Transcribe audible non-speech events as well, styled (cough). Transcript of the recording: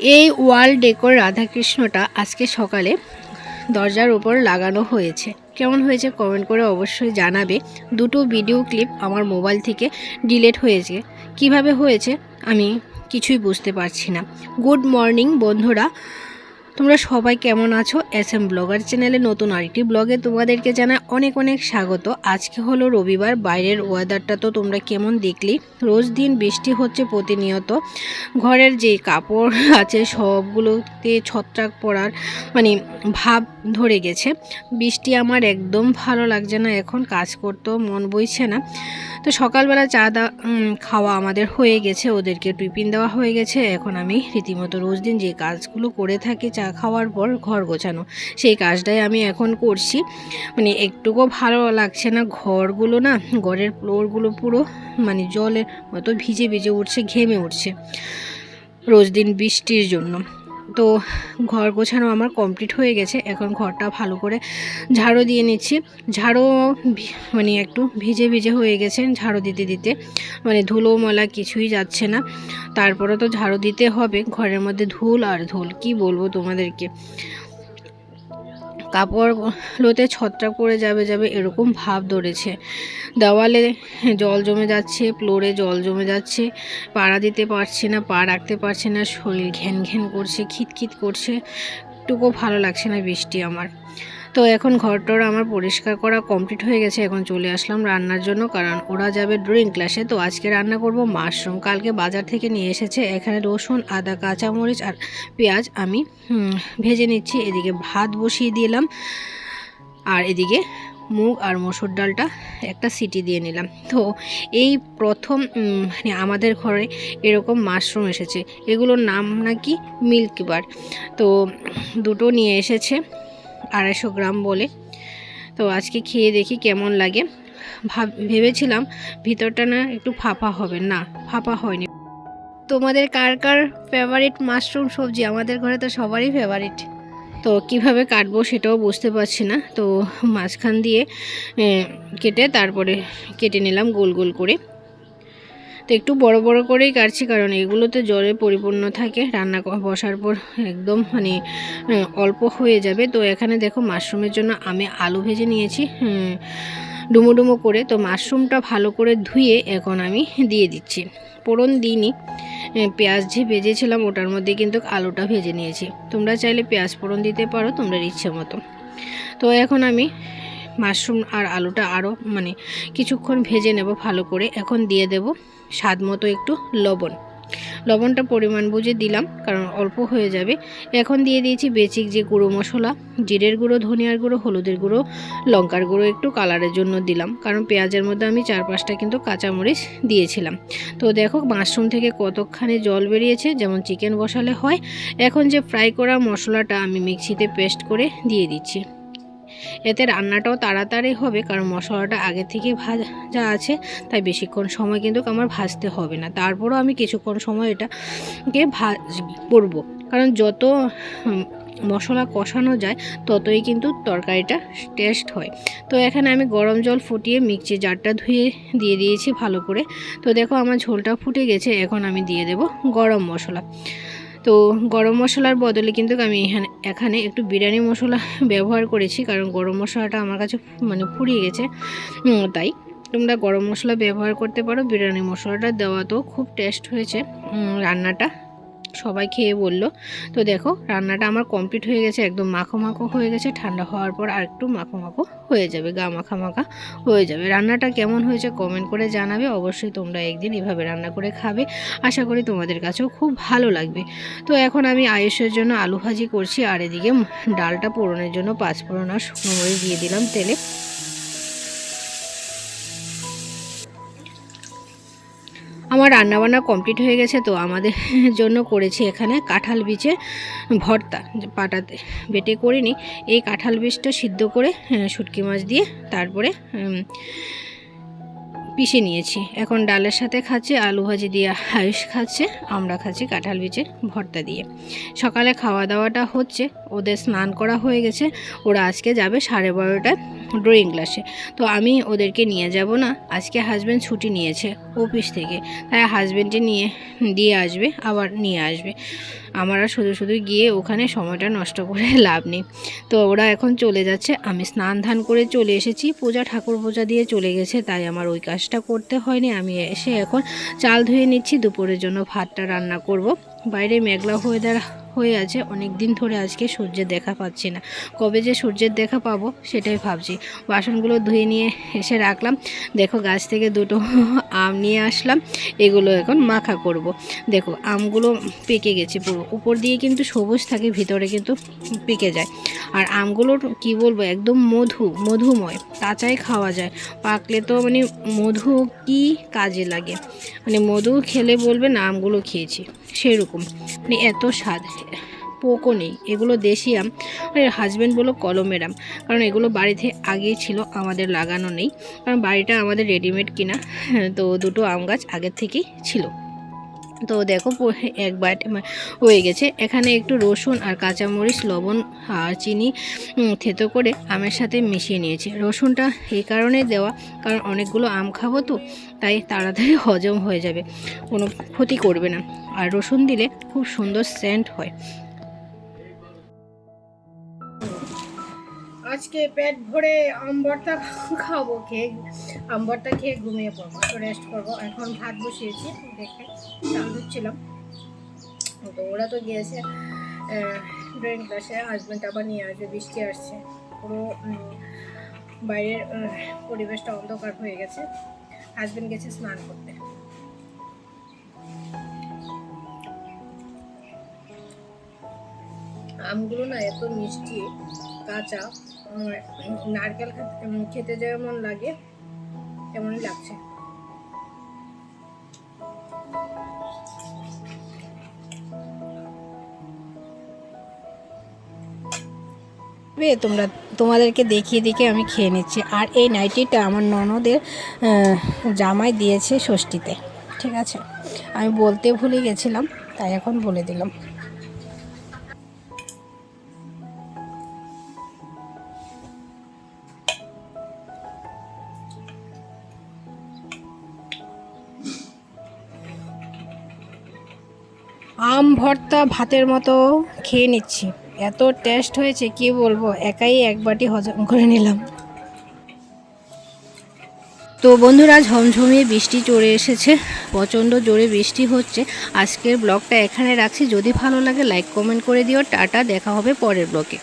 এই ওয়াল ডেকোর রাধাকৃষ্ণটা আজকে সকালে দরজার উপর লাগানো হয়েছে। কেমন হয়েছে কমেন্ট করে অবশ্যই জানাবে। দুটো ভিডিও ক্লিপ আমার মোবাইল থেকে ডিলেট হয়েছে। কীভাবে হয়েছে আমি কিছুই বুঝতে পারছি না। গুড মর্নিং বন্ধুরা। তোমরা সবাই কেমন আছো? এস এম ব্লগার চ্যানেলে নতুন আরেকটি ব্লগে তোমাদেরকে জানাই অনেক অনেক স্বাগত। আজকে হলো রবিবার, বাইরের ওয়েদারটা তো তোমরা কেমন দেখলি? রোজ দিন বৃষ্টি হচ্ছে প্রতিনিয়ত। ঘরের যে কাপড় (laughs) আছে সবগুলোতে ছত্রাক পড়ার মানে ভাব ধরে গেছে। বৃষ্টি আমার একদম ভালো লাগছে না, এখন কাজ করতেও মন বইছে না। তো সকালবেলা চা দা খাওয়া আমাদের হয়ে গেছে, ওদেরকে টিফিন দেওয়া হয়ে গেছে। এখন আমি রীতিমতো রোজ দিন যে কাজগুলো করে থাকি, চা খাওয়ার পর ঘর গোছানো। সেই কাজটাই আমি এখন করছি। মানে একটুকু ভালো লাগছে না, ঘরগুলো না, ঘরের ফ্লোরগুলো পুরো মানে জলের মতো ভিজে ভিজে উঠছে, ঘেমে উঠছে। রোজ দিন বৃষ্টির জন্য। তো ঘর গোছানো আমার কমপ্লিট হয়ে গেছে। এখন ঘরটা ভালো করে ঝাড়ু দিয়ে নিচ্ছি। ঝাড়ু মানে একটু ভিজে ভিজে হয়ে গেছে ঝাড়ু দিতে দিতে। মানে ধুলো মলা কিছুই যাচ্ছে না। তারপরে তো ঝাড়ু দিতে হবে। ঘরের মধ্যে ধুল আর ধুল, কি বলব তোমাদেরকে? কাপড়গুলোতে ছত্রাক পড়ে যাবে যাবে এরকম ভাব ধরেছে। দেওয়ালে জল জমে যাচ্ছে, ফ্লোরে জল জমে যাচ্ছে, পাড়া দিতে পারছে না, পা রাখতে পারছে না, শরীর ঘ্যান ঘ্যান করছে খিতখিত করছে। একটুকু ভালো লাগছে না বৃষ্টি আমার। তো এখন ঘরটর আমার পরিষ্কার করা কমপ্লিট হয়ে গেছে, এখন চলে আসলাম রান্নার জন্য, কারণ ওরা যাবে ড্রয়িং ক্লাসে তো আজকে রান্না করব মাশরুম কালকে বাজার থেকে নিয়ে এসেছে এখানে রসুন, আদা, কাঁচামরিচ আর পেঁয়াজ। আমি ভেজে নিচ্ছি। এদিকে ভাত বসিয়ে দিলাম। আর এদিকে মুগ আর মসুর ডালটা একটা সিটি দিয়ে নিলাম। তো এই প্রথম মানে আমাদের ঘরে এরকম মাশরুম এসেছে। এগুলোর নাম নাকি মিল্ক বার তো দুটো নিয়ে এসেছে। আড়াইশো গ্রাম বলে। তো আজকে খেয়ে দেখি কেমন লাগে। ভাব, ভেবেছিলাম ভিতরটা না একটু ফাঁপা হবে। না, ফাঁপা হয়নি। তোমাদের কার কার ফেভারিট মাশরুম সবজি? আমাদের ঘরে তো সবারই ফেভারিট তো কীভাবে কাটবো সেটাও বুঝতে পারছি না। তো মাঝখান দিয়ে কেটে তারপরে কেটে নিলাম গোল গোল করে। তো একটু বড় বড় করেই কাটছি, কারণ এগুলোতে জলে পরিপূর্ণ থাকে, রান্না বসার পর একদম মানে অল্প হয়ে যাবে। তো এখানে দেখো মাশরুমের জন্য আমি আলু ভেজে নিয়েছি ডুমো ডুমো করে। তো মাশরুমটা ভালো করে ধুয়ে এখন আমি দিয়ে দিচ্ছি। ফোড়ন দিইনি পেঁয়াজ যে ভেজেছিলাম ওটার মধ্যে কিন্তু আলুটা ভেজে নিয়েছি। তোমরা চাইলে পেঁয়াজ ফোড়ন দিতে পারো, তোমরা ইচ্ছে মতো। তো এখন আমি মাশরুম আর আলুটা আরও মানে কিছুক্ষণ ভেজে নেব ভালো করে। এখন দিয়ে দেব স্বাদ মতো একটু লবণ। লবণটা পরিমাণ বুঝে দিলাম, কারণ অল্প হয়ে যাবে। এখন দিয়ে দিয়েছি বেচিক যে গুঁড়ো মশলা, জিরের গুঁড়ো, ধনিয়ার গুঁড়ো, হলুদের গুঁড়ো, লঙ্কার গুঁড়ো একটু কালারের জন্য দিলাম, কারণ পেঁয়াজের মধ্যে আমি চার পাঁচটা কিন্তু কাঁচামরিচ দিয়েছিলাম। তো দেখো, মাশরুম থেকে কতখানি জল বেরিয়েছে, যেমন চিকেন বসালে হয়। এখন যে ফ্রাই করা মশলাটা আমি মিক্সিতে পেস্ট করে দিয়ে দিচ্ছি। এতে রান্নাটাও তাড়াতাড়ি হবে, কারণ মশলাটা আগে থেকে ভাজা আছে, তাই বেশিক্ষণ সময় কিন্তু আমার ভাজতে হবে না। তারপরও আমি কিছুক্ষণ সময় এটাকে ভাজ করব। কারণ যত মশলা কষানো যায়, ততই কিন্তু তরকারিটা টেস্ট হয়। তো এখানে আমি গরম জল ফুটিয়ে মিক্সি জারটা ধুয়ে দিয়ে দিয়েছি ভালো করে। তো দেখো আমার ঝোলটা ফুটে গেছে, এখন আমি দিয়ে দেব গরম মশলা। তো গরম মশলার বদলে কিন্তু আমি এখানে এখানে একটু বিরিয়ানি মশলা (laughs) ব্যবহার করেছি, কারণ গরম মশলাটা আমার কাছে মানে ফুরিয়ে গেছে। তাই তোমরা গরম মশলা ব্যবহার করতে পারো, বিরিয়ানি মশলাটা দেওয়া তো খুব টেস্ট হয়েছে রান্নাটা। সবাই খেয়ে বলল, তো দেখো, রান্নাটা আমার কমপ্লিট হয়ে গেছে, একদম মাখো মাখো হয়ে গেছে, ঠান্ডা হওয়ার পর আর একটু মাখো মাখো হয়ে যাবে, গা মাখা মাখা হয়ে যাবে। রান্নাটা কেমন হয়েছে কমেন্ট করে জানাবে, অবশ্যই তোমরা একদিন এভাবে রান্না করে খাবে, আশা করি তোমাদের কাছেও খুব ভালো লাগবে। তো এখন আমি আয়ুষের জন্য আলু ভাজি করছি, আর এদিকে ডালটা পোড়নের জন্য পাঁচ ফোড়ন আর শুকনো দিয়ে দিলাম তেলে। আমার রান্নাবান্না কমপ্লিট হয়ে গেছে তো আমাদের (laughs) জন্য করেছি এখানে কাঁঠাল বীজে ভর্তা পাটাতে। বেটে করিনি, এই কাঁঠাল বীজটা সিদ্ধ করে শুটকি মাছ দিয়ে তারপরে পিষে নিয়েছি। এখন ডালের সাথে খাচ্ছি, আলু ভাজি দিয়ে আয়ুষ খাচ্ছে, আমরা খাচ্ছি কাঁঠাল বীজের ভর্তা দিয়ে। সকালে খাওয়া দাওয়াটা হচ্ছে, ওদের স্নান করা হয়ে গেছে, ওরা আজকে যাবে সাড়ে বারোটায় ড্রয়িং ক্লাসে তো আমি ওদেরকে নিয়ে যাব না, আজকে হাজব্যান্ড ছুটি নিয়েছে। অফিস থেকে। তাই হাজব্যান্ডে নিয়ে, দিয়ে আসবে, আবার নিয়ে আসবে। আমার আর শুধু শুধু গিয়ে ওখানে সময়টা নষ্ট করে (laughs) লাভ নেই। তো ওরা এখন চলে যাচ্ছে। আমি স্নান ধান করে চলে এসেছি। পূজা ঠাকুর পূজা দিয়ে চলে গেছে, তাই আমার ওই কাজটা করতে হয়নি। আমি এসে এখন চাল ধুয়ে নিচ্ছি। দুপুরের জন্য ভাতটা রান্না করব। বাইরে মেঘলা ওয়েদার হয়ে আছে অনেক দিন ধরে আজকে সূর্যের দেখা পাচ্ছি না। কবে যে সূর্যের দেখা পাবো সেটাই ভাবছি। বাসনগুলো ধুয়ে নিয়ে এসে রাখলাম। দেখো গাছ থেকে দুটো (laughs) আম নিয়ে আসলাম, এগুলো এখন মাখা করব। দেখো, আমগুলো পেকে গেছে পুরো। উপর দিয়ে কিন্তু সবুজ থাকে, ভিতরে কিন্তু পেকে যায়। আর আমগুলোর কি বলব, একদম মধু, মধুময় কাঁচাই খাওয়া যায়। পাকলে তো মানে মধু কি কাজে লাগে? মানে মধু খেলে বলবেন আমগুলো খেয়েছি। সেরকম। মানে এত স্বাদ পোকও নেই। এগুলো দেশি আম হাজব্যান্ড বলল কলমের আম। কারণ এগুলো বাড়িতে আগেই ছিল, আমাদের লাগানো নেই। কারণ বাড়িটা আমাদের রেডিমেড কিনা, তো দুটো আম গাছ আগের থেকেই ছিল। তো দেখো এক বাট হয়ে গেছে। এখানে একটু রসুন আর কাঁচামরিচ, লবণ আর চিনি থেতো করে আমের সাথে মিশিয়ে নিয়েছি। রসুনটা এই কারণে দেওয়া, কারণ অনেকগুলো আম খাব তো, তাই তাড়াতাড়ি (laughs) হজম হয়ে যাবে, কোনো ক্ষতি করবে না। আর রসুন দিলে খুব সুন্দর সেন্ট হয়। আজকে পেট ভরে আম ভর্তা খাব খেয়ে। আম ভর্তা খেয়ে ঘুমিয়ে পড়ব রেস্ট করব। এখন ভাত বসিয়েছি, দেখে চাল দিচ্ছিলাম তো ওরা তো গিয়েছে ড্রয়িং ক্লাসে হাজব্যান্ড আবার নিয়ে আসবে, বৃষ্টি আসছে। পুরো বাইরের পরিবেশটা অন্ধকার হয়ে গেছে। হাজব্যান্ড গেছে স্নান করতে। আমগুলো না এত মিষ্টি, কাঁচা। নারকেল খেতে যেমন লাগে, তেমনই লাগছে। তোমরা তোমাদেরকে দেখিয়ে দেখিয়ে আমি খেয়ে নিচ্ছি। আর এই নাইটিটা আমার ননদের জামাই দিয়েছে ষষ্ঠীতে। ঠিক আছে? আমি বলতে ভুলে গেছিলাম, তাই এখন বলে দিলাম। আম ভর্তা ভাতের মতো খেয়ে নিচ্ছি। এত টেস্ট হয়েছে, কি বলব? একাই এক বাটি হজম করে নিলাম। তো বন্ধুরা, ঝমঝমিয়ে বৃষ্টি চড়ে এসেছে, প্রচণ্ড জোরে বৃষ্টি হচ্ছে। আজকের ব্লগটা এখানে রাখছি। যদি ভালো লাগে লাইক কমেন্ট করে দিও। টাটা, দেখা হবে পরের ব্লগে।